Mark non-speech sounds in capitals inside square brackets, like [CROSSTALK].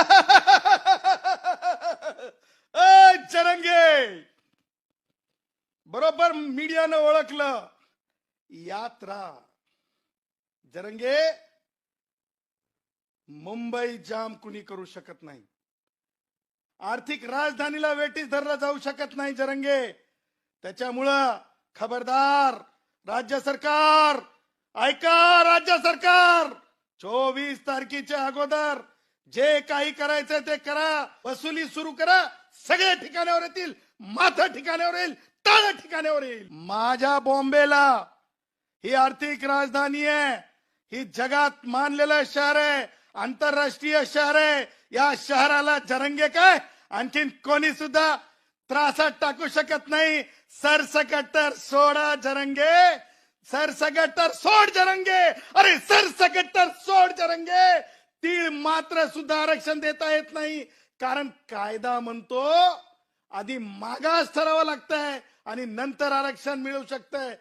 [LAUGHS] चरंगे! जरंगे बरोबर मीडियानं ओळखलं. यात्रा. जरंगे मुंबई जाम कुणी करू शकत नाही. आर्थिक राजधानीला वेटीस धरला जाऊ शकत नाही जरंगे त्याच्यामुळं खबरदार राज्य सरकार. ऐका राज्य सरकार. चोवीस तारखेच्या अगोदर जे काही करायचं ते करा वसुली सुरू करा सगळे ठिकाणावर येतील माथा ठिकाणावर येईल तळ ठिकाणावर येईल. माझ्या बॉम्बेला ही आर्थिक राजधानी आहे ही जगात मानलेलं शहर आहे आंतरराष्ट्रीय शहर आहे या शहराला जरंगे काय? आणखीन कोणी सुद्धा त्रासात टाकू शकत नाही. सरसकट तर सोडा जरंगे सरसकट तर सोड जरंगे. अरे सरसकट तर सोड जरंगे. तीळ मात्र सुद्धा आरक्षण देता येत नाही. कारण कायदा म्हणतो आधी मागास ठरावं लागतंय आणि नंतर आरक्षण मिळू शकतंय.